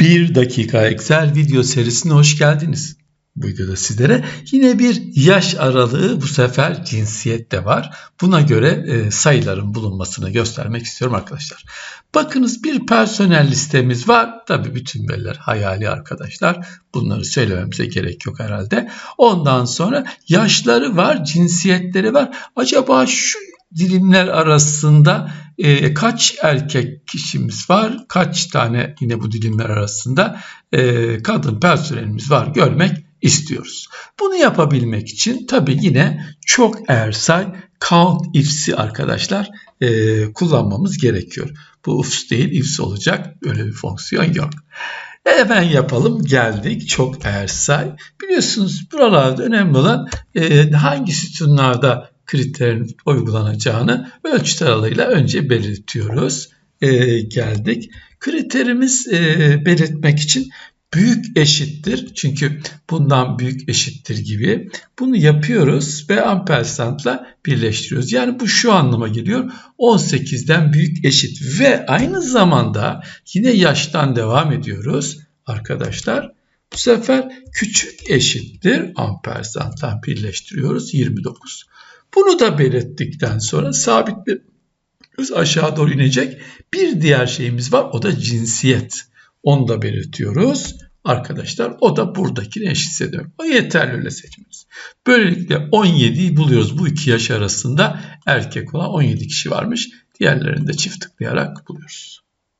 1 dakika Excel video serisine hoş geldiniz. Bu videoda sizlere yine bir yaş aralığı bu sefer cinsiyet de var. Buna göre e, sayıların bulunmasını göstermek istiyorum arkadaşlar. Bakınız bir personel listemiz var. Tabii bütün veriler hayali arkadaşlar. Bunları söylememize gerek yok herhalde. Ondan sonra yaşları var, cinsiyetleri var. Acaba şu dilimler arasında e, kaç erkek kişimiz var, kaç tane yine bu dilimler arasında e, kadın personelimiz var görmek istiyoruz. Bunu yapabilmek için tabi yine çok ersay count if'si arkadaşlar e, kullanmamız gerekiyor. Bu ifs değil ifs olacak böyle bir fonksiyon yok. Hemen yapalım geldik çok ersay. Biliyorsunuz buralarda önemli olan e, hangi sütunlarda kriterin uygulanacağını ölçüt aralığıyla önce belirtiyoruz. E, geldik. Kriterimiz e, belirtmek için büyük eşittir. Çünkü bundan büyük eşittir gibi. Bunu yapıyoruz ve ampersandla birleştiriyoruz. Yani bu şu anlama geliyor. 18'den büyük eşit ve aynı zamanda yine yaştan devam ediyoruz arkadaşlar. Bu sefer küçük eşittir ampersandla birleştiriyoruz 29. Bunu da belirttikten sonra sabitlerimiz aşağı doğru inecek. Bir diğer şeyimiz var o da cinsiyet. Onu da belirtiyoruz. Arkadaşlar o da buradakine eşitse demek. O yeterli öyle seçmemiz. Böylelikle 17'yi buluyoruz. Bu iki yaş arasında erkek olan 17 kişi varmış. Diğerlerini de çift tıklayarak buluyoruz.